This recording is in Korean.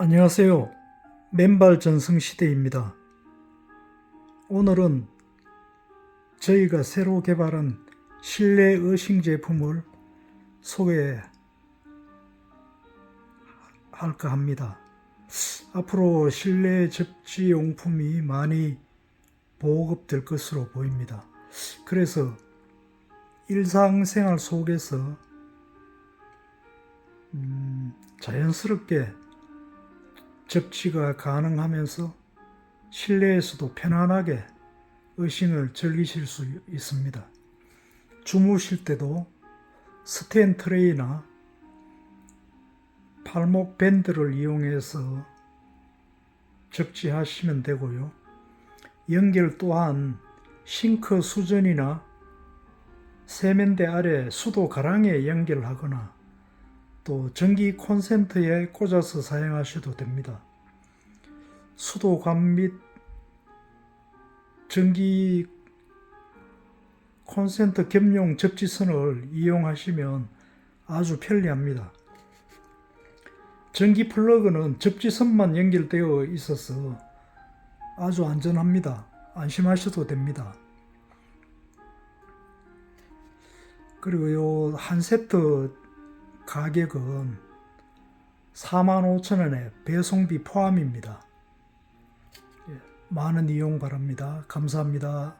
안녕하세요. 맨발 전승 시대입니다. 오늘은 저희가 새로 개발한 실내 의싱 제품을 소개할까 합니다. 앞으로 실내 접지 용품이 많이 보급될 것으로 보입니다. 그래서 일상생활 속에서 음, 자연스럽게 접지가 가능하면서 실내에서도 편안하게 의싱을 즐기실 수 있습니다. 주무실 때도 스탠 트레이나 팔목 밴드를 이용해서 접지하시면 되고요. 연결 또한 싱크 수전이나 세면대 아래 수도 가랑에 연결하거나 또 전기 콘센트에 꽂아서 사용하셔도 됩니다. 수도관 및 전기 콘센트 겸용 접지선을 이용하시면 아주 편리합니다. 전기 플러그는 접지선만 연결되어 있어서 아주 안전합니다. 안심하셔도 됩니다. 그리고 요 한 세트 가격은 45,000원에 배송비 포함입니다. 예, 많은 이용 바랍니다. 감사합니다.